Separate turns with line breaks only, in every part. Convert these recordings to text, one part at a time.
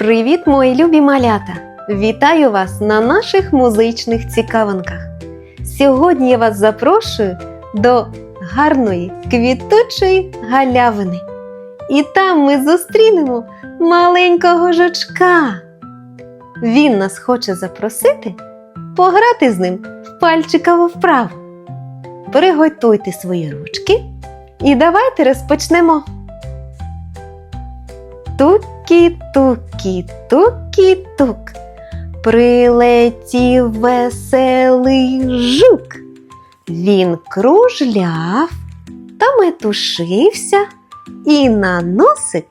Привіт, мої любі малята! Вітаю вас на наших музичних цікавинках. Сьогодні я вас запрошую до гарної квітучої галявини. І там ми зустрінемо маленького жучка. Він нас хоче запросити пограти з ним в пальчикову вправу. Приготуйте свої ручки і давайте розпочнемо. Тукі-тукі, тукі-тук. Прилетів веселий жук. Він кружляв та метушився і на носик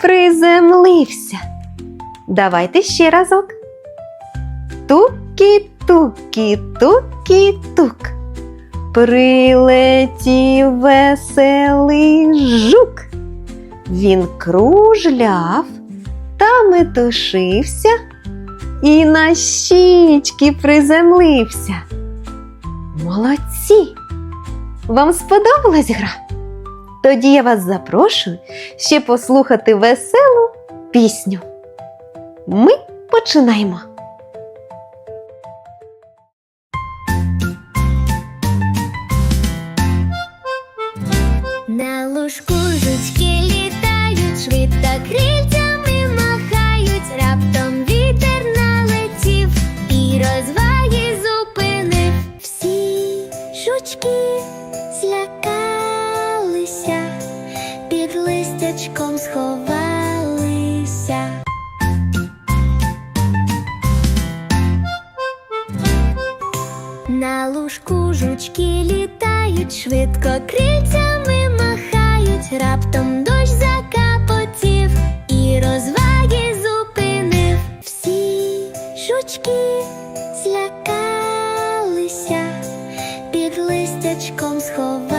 приземлився. Давайте ще разок. Тукі-тукі, тукі-тук. Прилетів веселий жук. Він кружляв та метушився і на щічки приземлився. Молодці! Вам сподобалась гра? Тоді я вас запрошую ще послухати веселу пісню. Ми починаємо.
На лужку жучки літають, швидко крильцями жучки злякалися, під листячком сховалися. На лужку жучки літають, швидко крильцями махають, раптом дощ закапотів і розваги зупинив. Всі жучки листячком сховалися.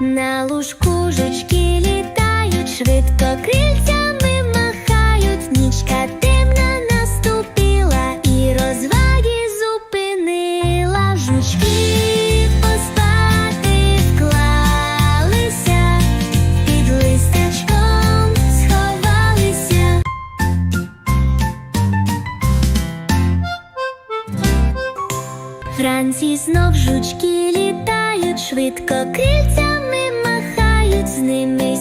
На лужку жучки літають, швидко Вранці знов жучки літають, швидко крильцями махають, з ними